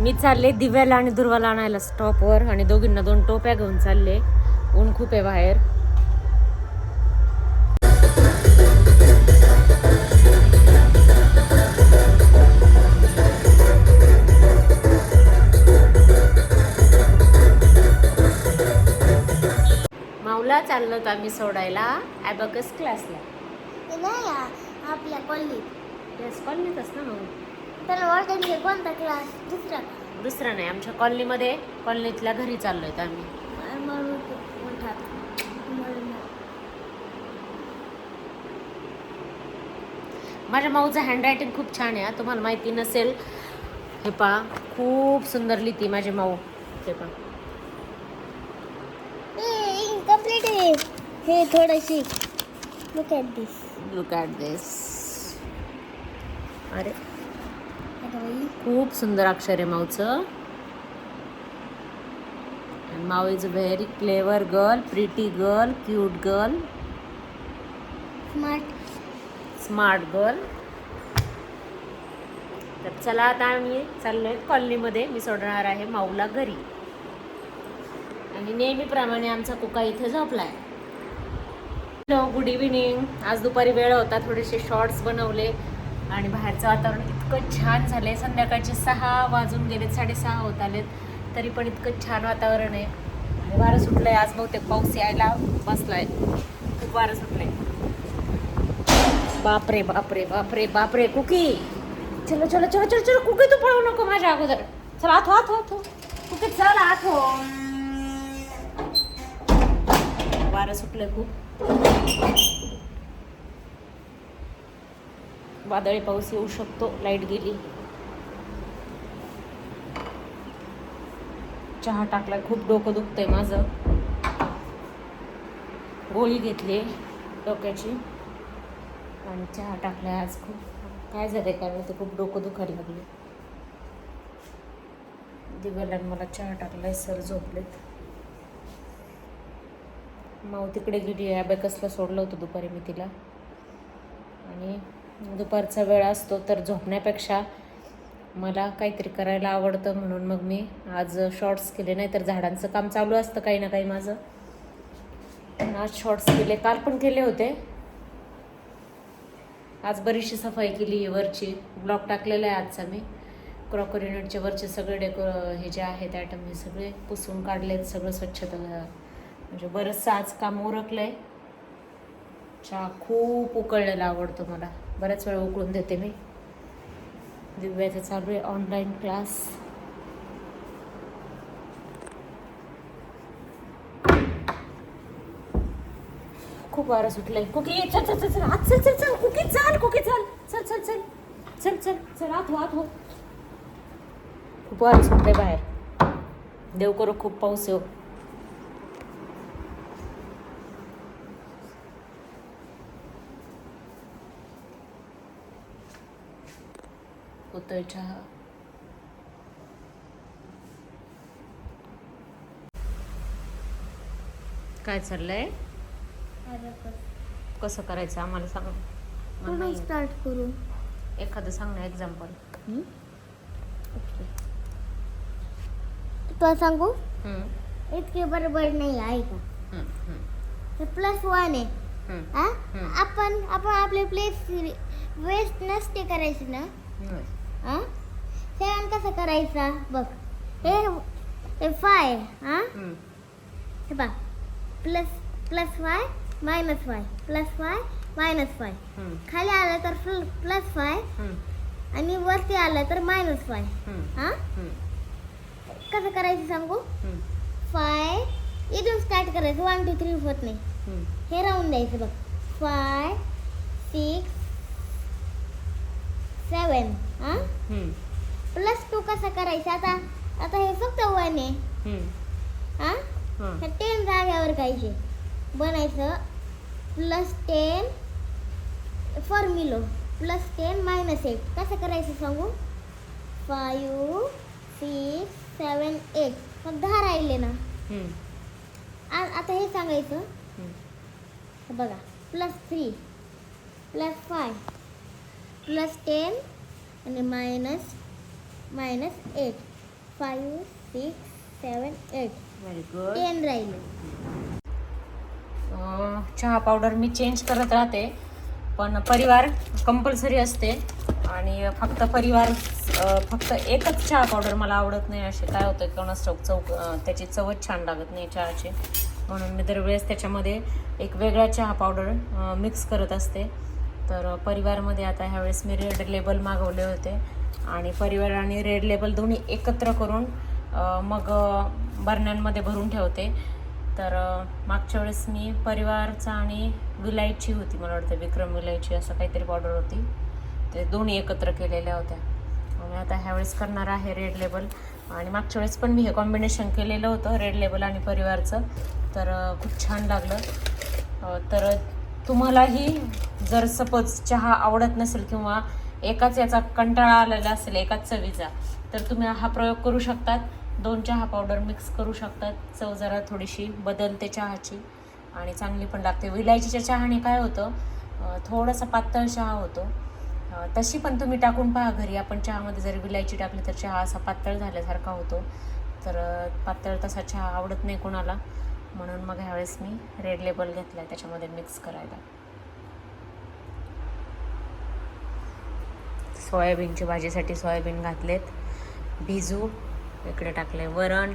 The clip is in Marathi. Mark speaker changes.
Speaker 1: मी चालले दिव्याला आणि दुर्वाला आणायला स्टॉपवर आणि दोघींना दोन टोप्या घेऊन चालले. ऊन खूप आहे बाहेर. माऊला चाललो होतो आम्ही सोडायला. ॲबकस क्लासला
Speaker 2: आपल्या कॉलनीत
Speaker 1: येस कॉलनीतच ना मग.
Speaker 2: कोणता क्लास दुसरा.
Speaker 1: दुसरं नाही आमच्या कॉलनीमध्ये कॉलनीतल्या घरी चाललोय आम्ही.
Speaker 2: म्हणून म्हणतात म्हणून
Speaker 1: माझ्या माऊचं हँडरायटिंग खूप छान आहे. तुम्हाला माहिती नसेल. हे पा खूप सुंदर लिहिते माझी माऊ. हे पा
Speaker 2: इनकम्प्लीट आहे. हे थोडीशी. Look at this
Speaker 1: look at this अरे. खूप सुंदर अक्षर आहे माऊचं. Mau is a very clever girl pretty girl cute girl
Speaker 2: smart
Speaker 1: smart girl तर चला आता आम्ही चाललोय कॉलनीमध्ये. मी सोडणार आहे माऊला घरी. आणि नेहमीप्रमाणे आमचा कुका इथे झोपलाय. हॅलो गुड इव्हिनिंग आज दुपारी वेळ होता थोडेसे शॉर्ट्स बनवले आणि बाहेरचं वातावरण इतकं छान झालंय. संध्याकाळचे सहा वाजून गेलेत साडेसहा होत आलेत. तरी पण इतकं छान वातावरण आहे. आणि वारं सुटलंय. आज बहुतेक पाऊस यायला बसलाय. खूप वारं सुटलंय. बापरे बापरे बापरे बापरे कुकी! चलो चलो चलो चलो चलो कुकी तू पळू नको माझ्या अगोदर. चल आथो हो, आथो आत हो, आत हो. कुकी चल आत हो. वारं सुटलंय खूप. वादळी पाऊस येऊ शकतो लाइट गेली. चहा टाकलाय खूप डोकं दुखतंय माझं. गोळी घेतली डोक्याची. आणि चहा टाकलाय आज खूप. काय झालंय काय माहिती खूप डोकं दुखायला लागले दिव्याला मला चहा टाकलाय सर झोपलेत. माऊ तिकडे गेली अबॅकसला सोडलं होतं दुपारी मी तिला. आणि दुपारचा वेळ असतो तर झोपण्यापेक्षा मला काहीतरी करायला आवडतं म्हणून मग मी आज शॉर्ट्स केले. नाही तर झाडांचं काम चालू असतं काही ना काही माझं. आज शॉर्ट्स केले. काल पण केले होते. आज बरीचशी सफाई केली वरची. ब्लॉक टाकलेला आहे आजचा मी. क्रॉकरी युनिटचे वरचे सगळे डेको हे जे आहेत आयटम हे सगळे पुसून काढलेत. सगळं स्वच्छता म्हणजे बरंचसं आज काम उरकलं आहे चहा खूप उकळलेला आवडतो मला. बऱ्याच वेळा उकळून देते मी. दिव्याचं चालू आहे ऑनलाईन क्लास खूप वारं सुटलंय. कुकी चल चल चल चल. आत चल चल चल. कुकी चाल कुकी चाल. चल चल चल. चल चल चल. आत हो आत हो. खूप वारा सुटलंय बाहेर. देव करो खूप पाऊस येऊ चहा काय चाललंय? कसं करायचं आम्हाला सांग.
Speaker 2: स्टार्ट करू.
Speaker 1: एखादं सांग ना एक्झाम्पल
Speaker 2: तुला सांगू? इतके बरोबर नाही आहे का? हे प्लस वन आहे. हा? आपण आपण आपले प्लेस वेस्ट नसते करायचे ना? हा? सेवन कसं करायचा? बघ. हे हे फाय हा? हे बघ. Plus plus Y minus Y. Plus Y minus Y. खाली आलं तर प्लस फाय आणि वरती आलं तर मायनस फाय हा? कसं करायचं सांगू? फाय इथून स्टार्ट करायचं. वन टू थ्री होत नाही. हे राहून द्यायचं बघ. Five six seven plus two कसं करायचं आता? आता हे फक्त वन आहे. हा? टेन जाग्यावर कायचे बनायचं plus ten formula plus ten minus eight कसं करायचं सांगू? फायू सिक्स सेवन एट मग दहा राहिले ना. आता हे सांगायचं. बघा. Plus three plus five plus ten आणि minus minus eight five six seven eight
Speaker 1: very good
Speaker 2: ten राहिले.
Speaker 1: अं, चहा पावडर मी चेंज करत राहते पण परिवार कंपल्सरी असते आणि फक्त परिवार अं, फक्त एकच चहा पावडर मला आवडत नाही असे काय होतं कोणास ठाऊक चौक अं, त्याची चवच छान लागत नाही चहाची. म्हणून मी दरवेळेस त्याच्यामध्ये एक वेगळा चहा पावडर मिक्स करत असते. तर परिवारमध्ये आता ह्यावेळेस मी रेड लेबल मागवले होते आणि परिवार आणि रेड लेबल दोन्ही एकत्र करून मग बरण्यांमध्ये भरून ठेवते. तर मागच्या वेळेस मी परिवारचा आणि विलायची होती मला वाटतं विक्रम विलायची असं काहीतरी ऑर्डर होती. ते दोन्ही एकत्र केलेल्या होत्या. आणि आता ह्यावेळेस करणार आहे रेड लेबल आणि मागच्या वेळेस पण मी हे कॉम्बिनेशन केलेलं होतं रेड लेबल आणि परिवारचं. तर खूप छान लागलं. तर तुम्हालाही जर सपोज चहा आवडत नसेल किंवा एकाच याचा कंटाळा आलेला असेल एकाच चवीचा तर तुम्ही हा प्रयोग करू शकतात. दोन चहा पावडर मिक्स करू शकतात. चव जरा थोडीशी बदलते चहाची आणि चांगली पण लागते. विलायचीच्या चहाने काय होतं थोडंसं थोडासा पातळ चहा होतो. तशी पण तुम्ही टाकून पहा घरी. आपण चहामध्ये जर विलायची टाकली तर चहा असा पातळ झाल्यासारखा होतो. तर पातळ तसा चहा आवडत नाही कोणाला. म्हणून मग ह्यावेळेस मी रेड लेबल घेतला आहे त्याच्यामध्ये मिक्स करायला. सोयाबीनची भाजीसाठी सोयाबीन घातलेत. भिजू इकडे टाकले वरण.